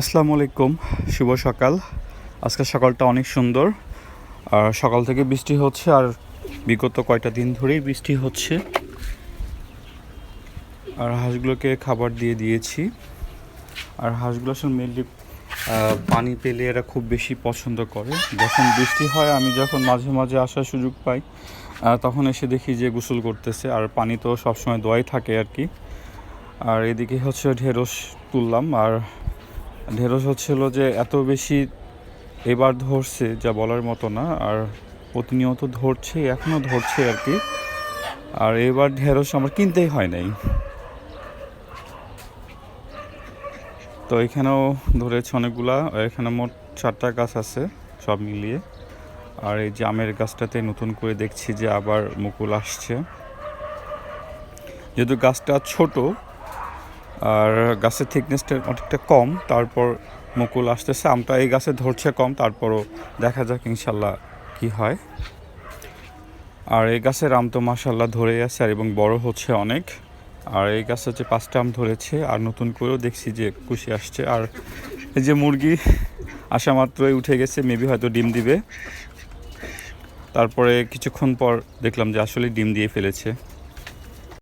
আসসালামু আলাইকুম, শুভ সকাল। আজকে সকালটা অনেক সুন্দর। আর সকাল থেকে বৃষ্টি হচ্ছে, আর বিগত কয়টা দিন ধরেই বৃষ্টি হচ্ছে। আর হাঁসগুলোকে খাবার দিয়ে দিয়েছি। আর হাঁসগুলো আসলে মেনলি পানি পেলে এরা খুব বেশি পছন্দ করে। যখন বৃষ্টি হয়, আমি যখন মাঝে মাঝে আসার সুযোগ পাই তখন এসে দেখি যে গোসল করতেছে। আর পানি তো সবসময় দোয়াই থাকে আর কি। আর এদিকে হচ্ছে ঢেঁড়স তুললাম। আর ঢেঁড়স হচ্ছিল যে এত বেশি এবার ধরছে যা বলার মতো না, আর প্রতিনিয়ত ধরছে এখনও ধরছে আর কি। আর এবার ঢেঁড়স আমার কিনতেই হয় নাই। তো এখানেও ধরেছে অনেকগুলা এখানে মোট চারটা গাছ আছে সব মিলিয়ে। আর এই যে আমের গাছটাতে নতুন করে দেখছি যে আবার মুকুল আসছে। যেহেতু গাছটা ছোট আর গাছের থিকনেসটা অনেকটা কম, তারপর মুকুল আসতেছে। আমটা এই গাছে ধরছে কম, তারপরও দেখা যাক ইনশাল্লাহ কি হয়। আর এই গাছের আম তো মাসাল্লাহ ধরে আছে আর এবং বড় হচ্ছে অনেক। আর এই গাছে হচ্ছে পাঁচটা আম ধরেছে, আর নতুন করেও দেখছি যে কুশি আসছে। আর এই যে মুরগি আসা মাত্রই উঠে গেছে মেবি হয়তো ডিম দিবে। তারপরে কিছুক্ষণ পর দেখলাম যে আসলে ডিম দিয়ে ফেলেছে।